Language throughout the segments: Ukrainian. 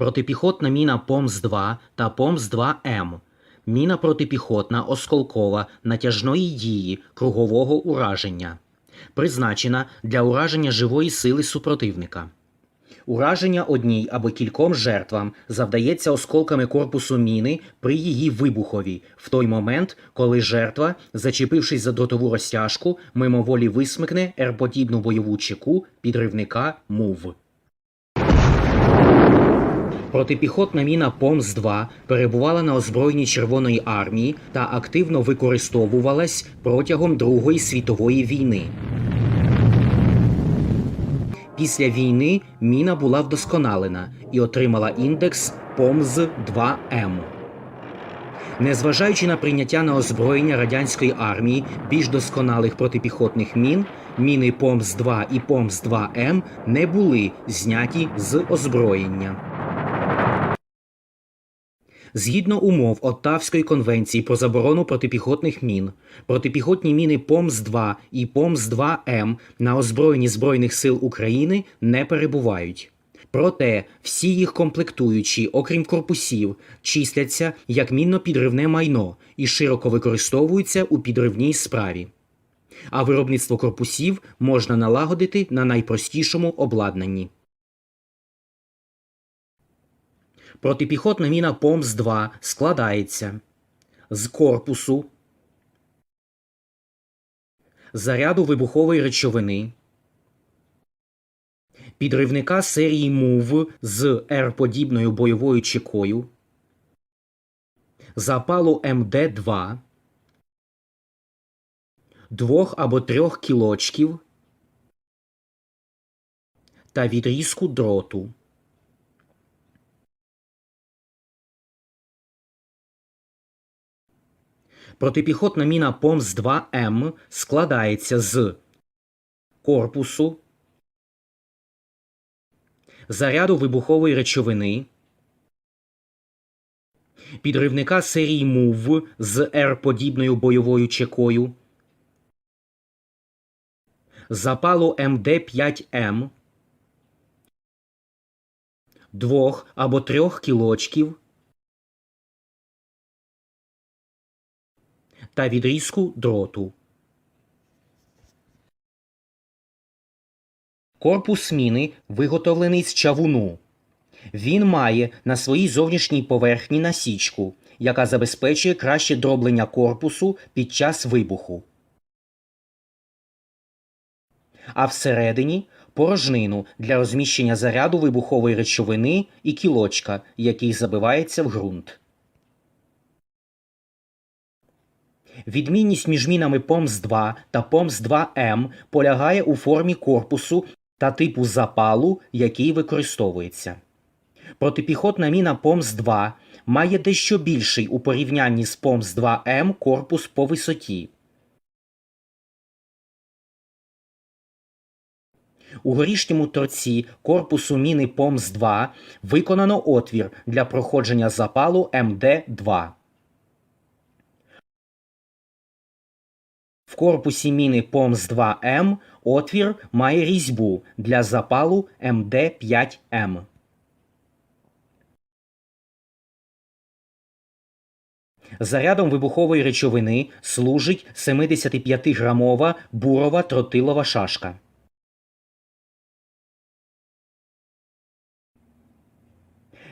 протипіхотна міна ПОМС-2 та ПОМС-2М, міна протипіхотна осколкова натяжної дії кругового ураження, призначена для ураження живої сили супротивника. Ураження одній або кільком жертвам завдається осколками корпусу міни при її вибухові в той момент, коли жертва, зачепившись за дротову розтяжку, мимоволі висмикне ерподібну бойову чеку підривника МУВ. Протипіхотна міна ПОМС-2 перебувала на озброєнні Червоної армії та активно використовувалась протягом Другої світової війни. Після війни міна була вдосконалена і отримала індекс ПОМЗ-2М. Незважаючи на прийняття на озброєння радянської армії більш досконалих протипіхотних мін, міни ПОМС-2 і ПОМС-2М не були зняті з озброєння. Згідно умов Оттавської конвенції про заборону протипіхотних мін, протипіхотні міни ПОМС-2 і ПОМС-2М на озброєнні Збройних сил України не перебувають. Проте всі їх комплектуючі, окрім корпусів, числяться як мінно-підривне майно і широко використовуються у підривній справі. А виробництво корпусів можна налагодити на найпростішому обладнанні. Протипіхотна міна ПОМС-2 складається з корпусу, заряду вибухової речовини, підривника серії МУВ з R-подібною бойовою чекою, запалу МД-2, двох або трьох кілочків та відрізку дроту. Протипіхотна міна ПОМС-2М складається з корпусу, заряду вибухової речовини, підривника серії МУВ з R-подібною бойовою чекою, запалу МД-5М, двох або трьох кілочків та відрізку дроту. Корпус міни виготовлений з чавуну. Він має на своїй зовнішній поверхні насічку, яка забезпечує краще дроблення корпусу під час вибуху. А всередині порожнину для розміщення заряду вибухової речовини і кілочка, який забивається в ґрунт. Відмінність між мінами ПОМС-2 та ПОМС-2М полягає у формі корпусу та типу запалу, який використовується. Протипіхотна міна ПОМС-2 має дещо більший у порівнянні з ПОМС-2М корпус по висоті. У горішньому торці корпусу міни ПОМС-2 виконано отвір для проходження запалу МД-2. В корпусі міни ПОМС-2М отвір має різьбу для запалу МД-5М. Зарядом вибухової речовини служить 75-грамова бурова тротилова шашка.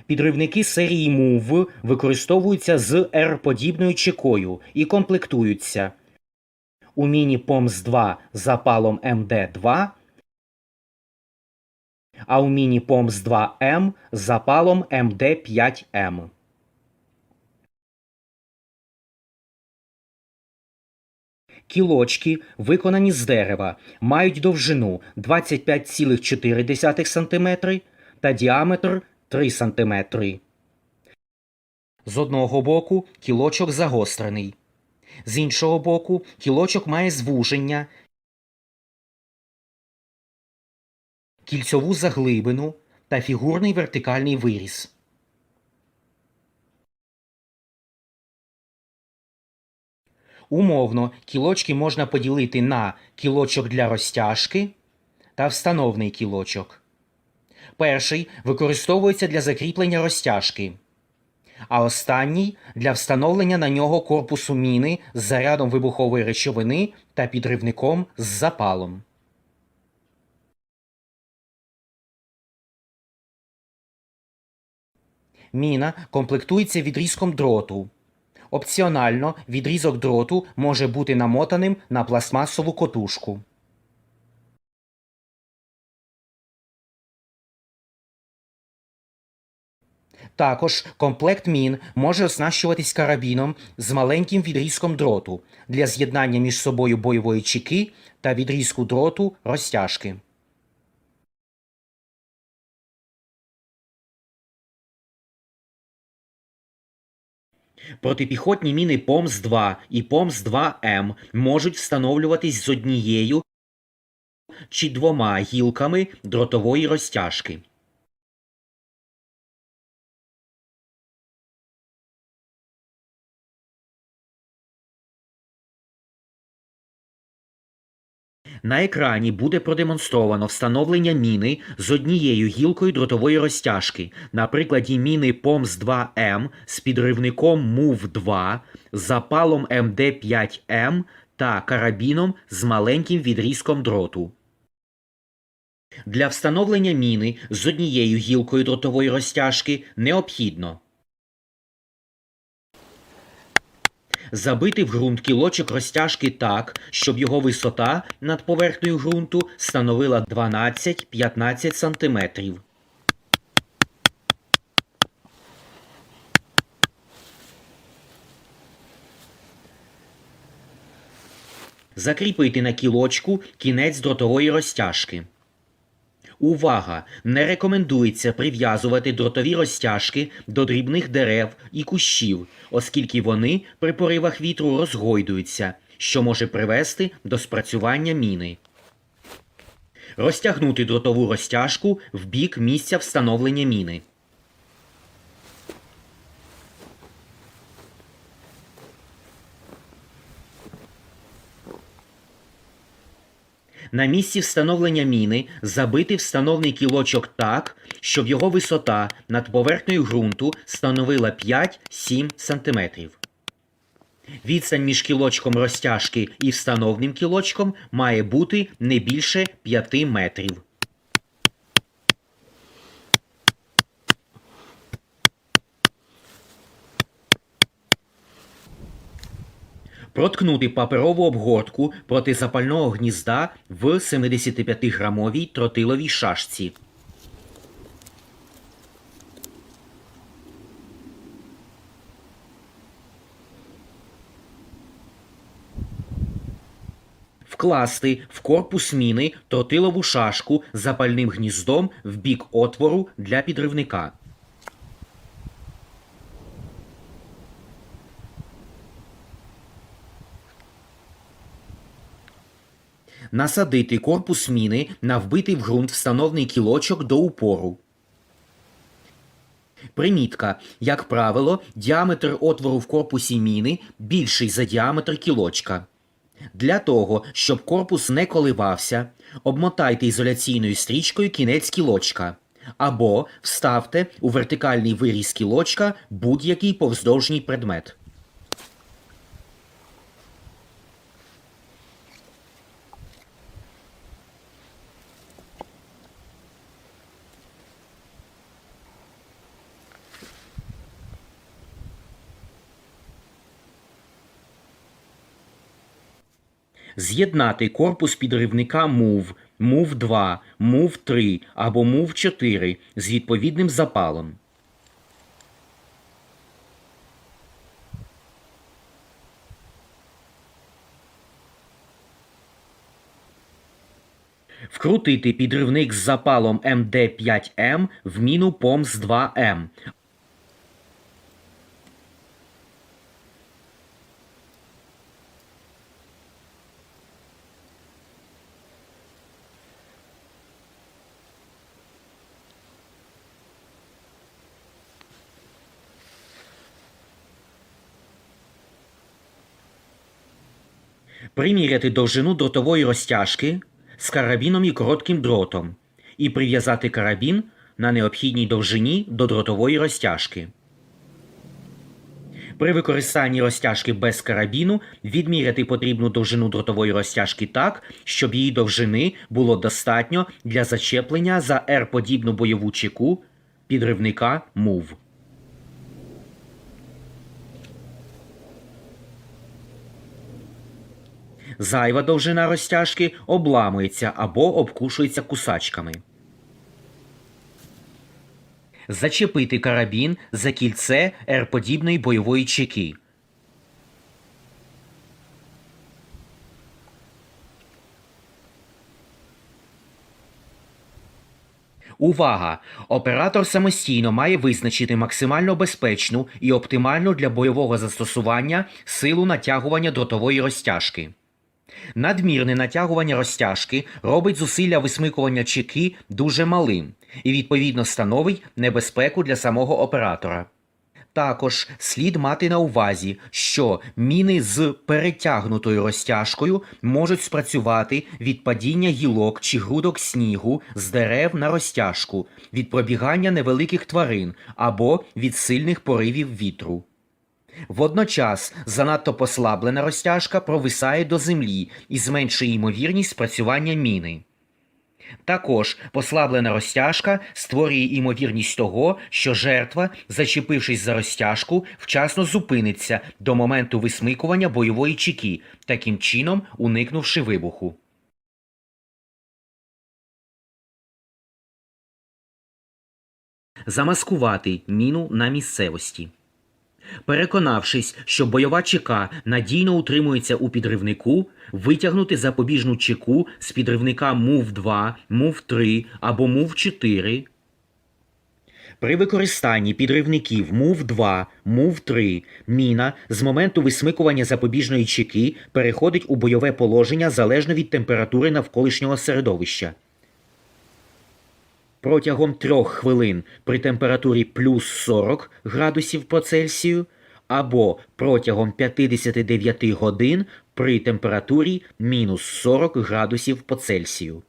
Підривники серії МУВ використовуються з R-подібною чекою і комплектуються у міні ПОМС-2 запалом МД-2, а у міні ПОМС-2М запалом МД-5М. Кілочки, виконані з дерева, мають довжину 25,4 см та діаметр 3 см. З одного боку кілочок загострений. З іншого боку, кілочок має звуження, кільцьову заглибину та фігурний вертикальний виріз. Умовно, кілочки можна поділити на кілочок для розтяжки та встановний кілочок. Перший використовується для закріплення розтяжки, а останній для встановлення на нього корпусу міни з зарядом вибухової речовини та підривником з запалом. Міна комплектується відрізком дроту. Опціонально відрізок дроту може бути намотаним на пластмасову котушку. Також комплект мін може оснащуватись карабіном з маленьким відрізком дроту для з'єднання між собою бойової чеки та відрізку дроту розтяжки. Протипіхотні міни ПОМС-2 і ПОМС-2М можуть встановлюватись з однією чи двома гілками дротової розтяжки. На екрані буде продемонстровано встановлення міни з однією гілкою дротової розтяжки, на прикладі міни ПОМС-2М з підривником МУВ-2, запалом МД5М та карабіном з маленьким відрізком дроту. Для встановлення міни з однією гілкою дротової розтяжки необхідно забити в ґрунт кілочок розтяжки так, щоб його висота над поверхнею ґрунту становила 12-15 см. Закріпити на кілочку кінець дротової розтяжки. Увага! Не рекомендується прив'язувати дротові розтяжки до дрібних дерев і кущів, оскільки вони при поривах вітру розгойдуються, що може привести до спрацювання міни. Розтягнути дротову розтяжку в бік місця встановлення міни. На місці встановлення міни забити встановний кілочок так, щоб його висота над поверхнею ґрунту становила 5-7 см. Відстань між кілочком розтяжки і встановним кілочком має бути не більше 5 метрів. Проткнути паперову обгортку проти запального гнізда в 75-грамовій тротиловій шашці. Вкласти в корпус міни тротилову шашку запальним гніздом в бік отвору для підривника. Насадити корпус міни на вбитий в ґрунт встановний кілочок до упору. Примітка. Як правило, діаметр отвору в корпусі міни більший за діаметр кілочка. Для того, щоб корпус не коливався, обмотайте ізоляційною стрічкою кінець кілочка. Або вставте у вертикальний виріз кілочка будь-який повздовжній предмет. З'єднати корпус підривника МУВ, МУВ-2, МУВ-3 або МУВ-4 з відповідним запалом. Вкрутити підривник з запалом МД5М в міну ПОМС-2М приміряти довжину дротової розтяжки з карабіном і коротким дротом і прив'язати карабін на необхідній довжині до дротової розтяжки. При використанні розтяжки без карабіну відміряти потрібну довжину дротової розтяжки так, щоб її довжини було достатньо для зачеплення за R-подібну бойову чеку підривника МУВ. Зайва довжина розтяжки обламується або обкушується кусачками. Зачепити карабін за кільце R-подібної бойової чеки. Увага! Оператор самостійно має визначити максимально безпечну і оптимальну для бойового застосування силу натягування дротової розтяжки. Надмірне натягування розтяжки робить зусилля висмикування чеки дуже малим і відповідно становить небезпеку для самого оператора. Також слід мати на увазі, що міни з перетягнутою розтяжкою можуть спрацювати від падіння гілок чи грудок снігу з дерев на розтяжку, від пробігання невеликих тварин або від сильних поривів вітру. Водночас занадто послаблена розтяжка провисає до землі і зменшує ймовірність спрацювання міни. Також послаблена розтяжка створює ймовірність того, що жертва, зачепившись за розтяжку, вчасно зупиниться до моменту висмикування бойової чеки, таким чином уникнувши вибуху. Замаскувати міну на місцевості. Переконавшись, що бойова чека надійно утримується у підривнику, витягнути запобіжну чеку з підривника МУВ-2, МУВ-3 або МУВ-4. При використанні підривників МУВ-2, МУВ-3 міна з моменту висмикування запобіжної чеки переходить у бойове положення залежно від температури навколишнього середовища. Протягом трьох хвилин при температурі плюс 40 градусів по Цельсію або протягом 59 годин при температурі мінус 40 градусів по Цельсію.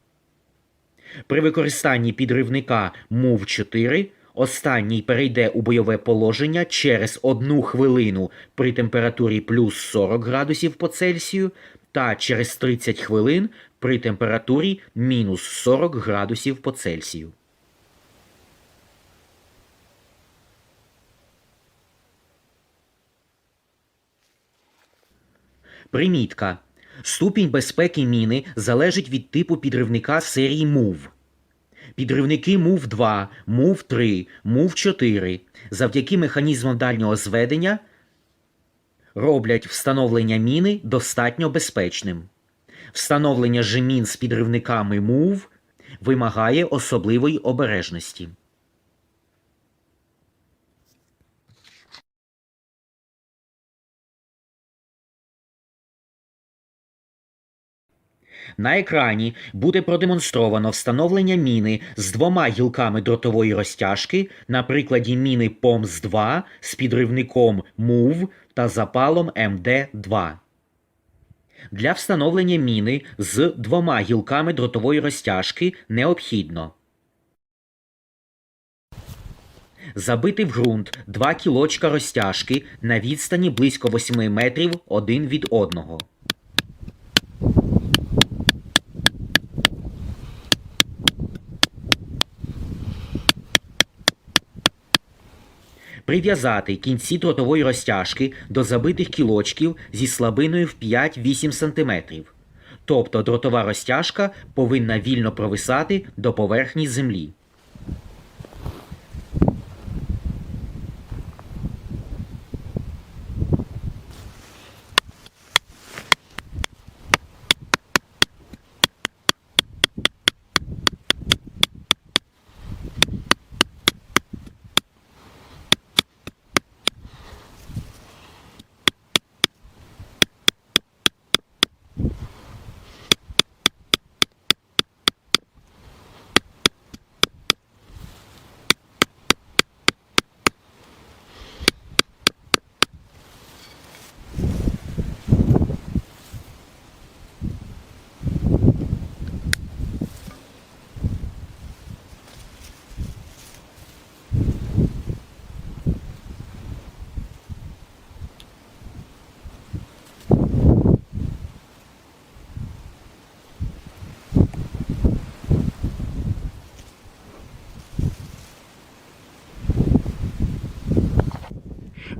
При використанні підривника МУВ-4 останній перейде у бойове положення через одну хвилину при температурі плюс 40 градусів по Цельсію та через 30 хвилин при температурі мінус 40 градусів по Цельсію. Примітка. Ступінь безпеки міни залежить від типу підривника серії МУВ. Підривники МУВ-2, МУВ-3, МУВ-4 завдяки механізмам дальнього зведення роблять встановлення міни достатньо безпечним. Встановлення же мін з підривниками МУВ вимагає особливої обережності. На екрані буде продемонстровано встановлення міни з двома гілками дротової розтяжки на прикладі міни ПОМС-2 з підривником МУВ та запалом МД-2. Для встановлення міни з двома гілками дротової розтяжки необхідно забити в ґрунт два кілочка розтяжки на відстані близько 8 метрів один від одного. Прив'язати кінці дротової розтяжки до забитих кілочків зі слабиною в 5-8 см. Тобто дротова розтяжка повинна вільно провисати до поверхні землі.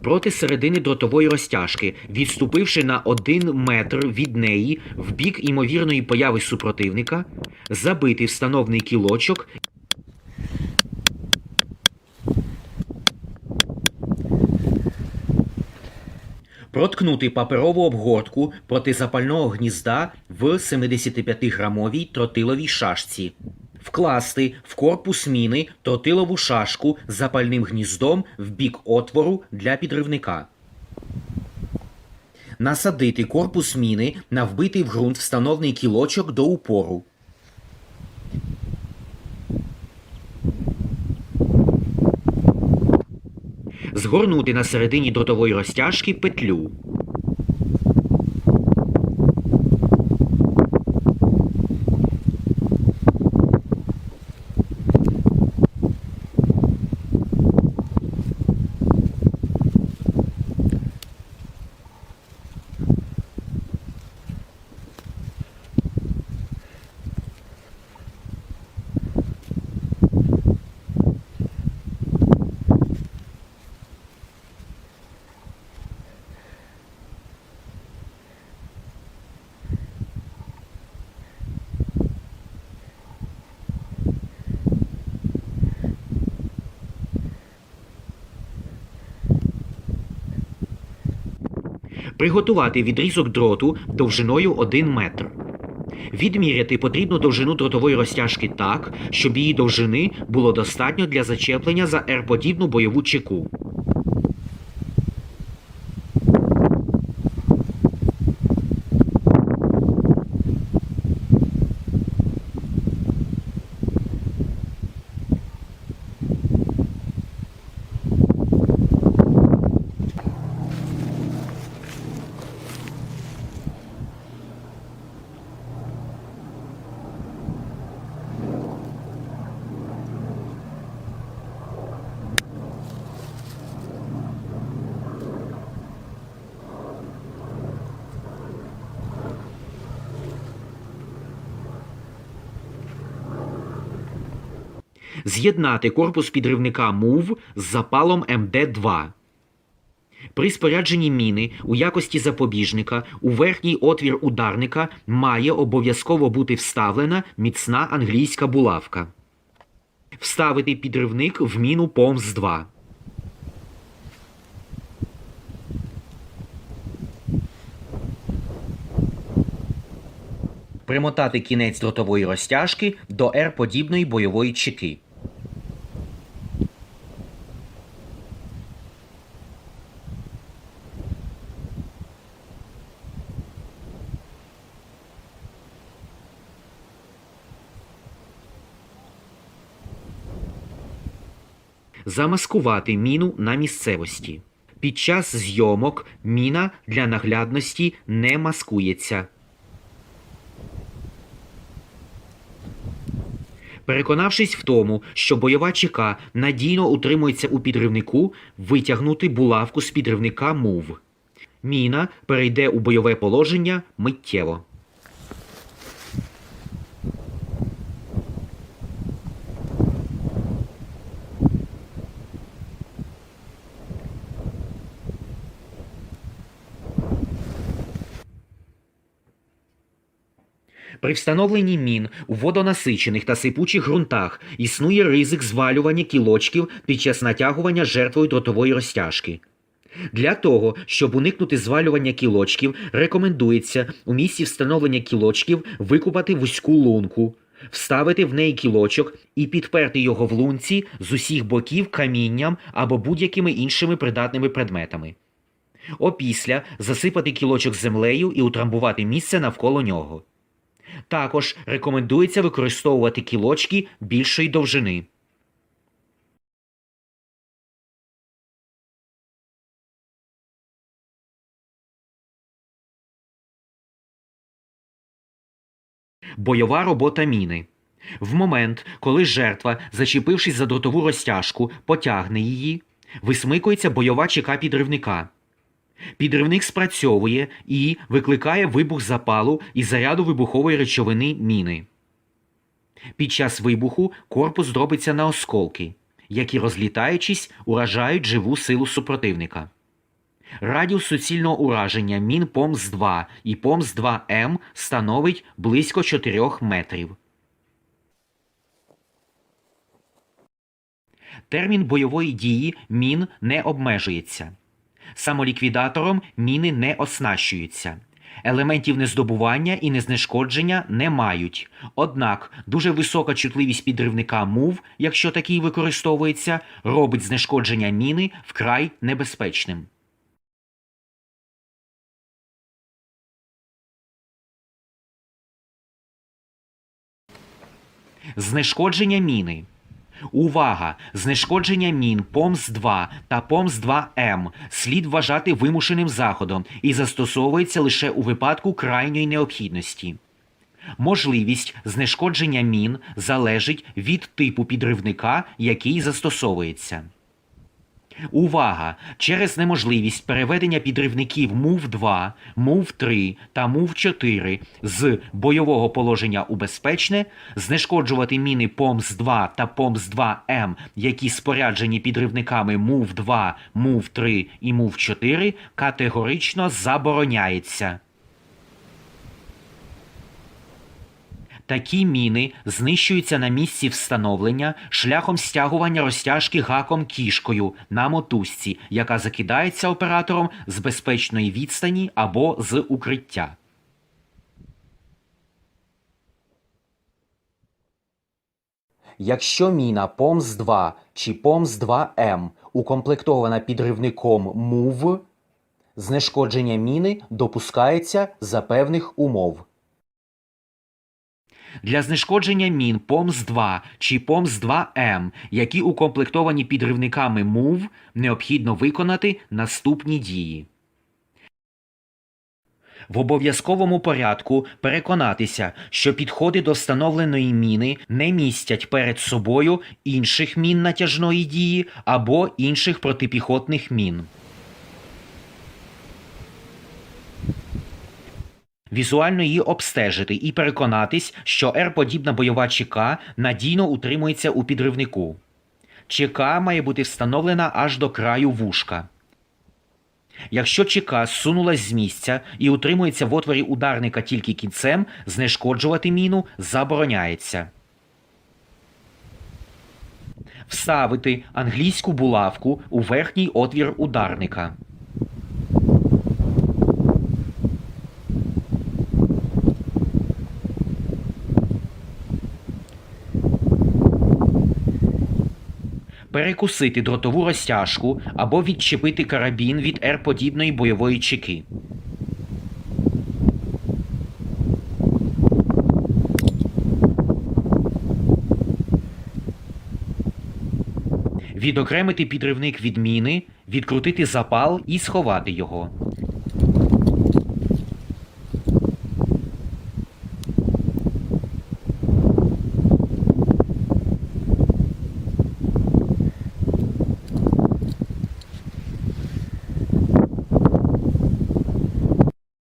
Проти середини дротової розтяжки, відступивши на 1 метр від неї в бік імовірної появи супротивника, забити встановний кілочок Проткнути паперову обгортку протизапального гнізда в 75-грамовій тротиловій шашці. Вкласти в корпус міни тротилову шашку з запальним гніздом в бік отвору для підривника. Насадити корпус міни на вбитий в ґрунт встановний кілочок до упору. Згорнути на середині дротової розтяжки петлю. Приготувати відрізок дроту довжиною 1 метр. Відміряти потрібну довжину дротової розтяжки так, щоб її довжини було достатньо для зачеплення за R-подібну бойову чеку. З'єднати корпус підривника МУВ з запалом МД-2. При спорядженні міни у якості запобіжника у верхній отвір ударника має обов'язково бути вставлена міцна англійська булавка. Вставити підривник в міну ПОМС-2. Примотати кінець дротової розтяжки до R-подібної бойової чеки. Замаскувати міну на місцевості. Під час зйомок міна для наглядності не маскується. Переконавшись в тому, що бойова чека надійно утримується у підривнику, витягнути булавку з підривника МУВ. Міна перейде у бойове положення миттєво. При встановленні мін у водонасичених та сипучих ґрунтах існує ризик звалювання кілочків під час натягування жертвою дротової розтяжки. Для того, щоб уникнути звалювання кілочків, рекомендується у місці встановлення кілочків викупати вузьку лунку, вставити в неї кілочок і підперти його в лунці з усіх боків камінням або будь-якими іншими придатними предметами. Опісля засипати кілочок землею і утрамбувати місце навколо нього. Також рекомендується використовувати кілочки більшої довжини. Бойова робота міни. В момент, коли жертва, зачепившись за дротову розтяжку, потягне її, висмикується бойова чека підривника. Підривник спрацьовує і викликає вибух запалу і заряду вибухової речовини міни. Під час вибуху корпус дробиться на осколки, які, розлітаючись, уражають живу силу супротивника. Радіус суцільного ураження мін ПОМС-2 і ПОМС-2М становить близько 4 метрів. Термін бойової дії мін не обмежується. Самоліквідатором міни не оснащуються. Елементів нездобування і незнешкодження не мають. Однак дуже висока чутливість підривника МУВ, якщо такий використовується, робить знешкодження міни вкрай небезпечним. Знешкодження міни. Увага! Знешкодження мін ПОМС-2 та ПОМС-2М слід вважати вимушеним заходом і застосовується лише у випадку крайньої необхідності. Можливість знешкодження мін залежить від типу підривника, який застосовується. Увага! Через неможливість переведення підривників МУВ-2, МУВ-3 та МУВ-4 з бойового положення у безпечне, знешкоджувати міни ПОМС-2 та ПОМС-2М, які споряджені підривниками МУВ-2, МУВ-3 і МУВ-4, категорично забороняється. Такі міни знищуються на місці встановлення шляхом стягування розтяжки гаком кішкою на мотузці, яка закидається оператором з безпечної відстані або з укриття. Якщо міна ПОМС-2 чи ПОМС-2М укомплектована підривником МУВ, знешкодження міни допускається за певних умов. Для знешкодження мін ПОМС-2 чи ПОМС-2М, які укомплектовані підривниками МУВ, необхідно виконати наступні дії. В обов'язковому порядку переконатися, що підходи до встановленої міни не містять перед собою інших мін натяжної дії або інших протипіхотних мін. Візуально її обстежити і переконатись, що R-подібна бойова ЧК надійно утримується у підривнику. ЧК має бути встановлена аж до краю вушка. Якщо ЧК зсунулась з місця і утримується в отворі ударника тільки кінцем, знешкоджувати міну забороняється. Вставити англійську булавку у верхній отвір ударника. Перекусити дротову розтяжку або відчепити карабін від R-подібної бойової чеки. Відокремити підривник від міни, відкрутити запал і сховати його.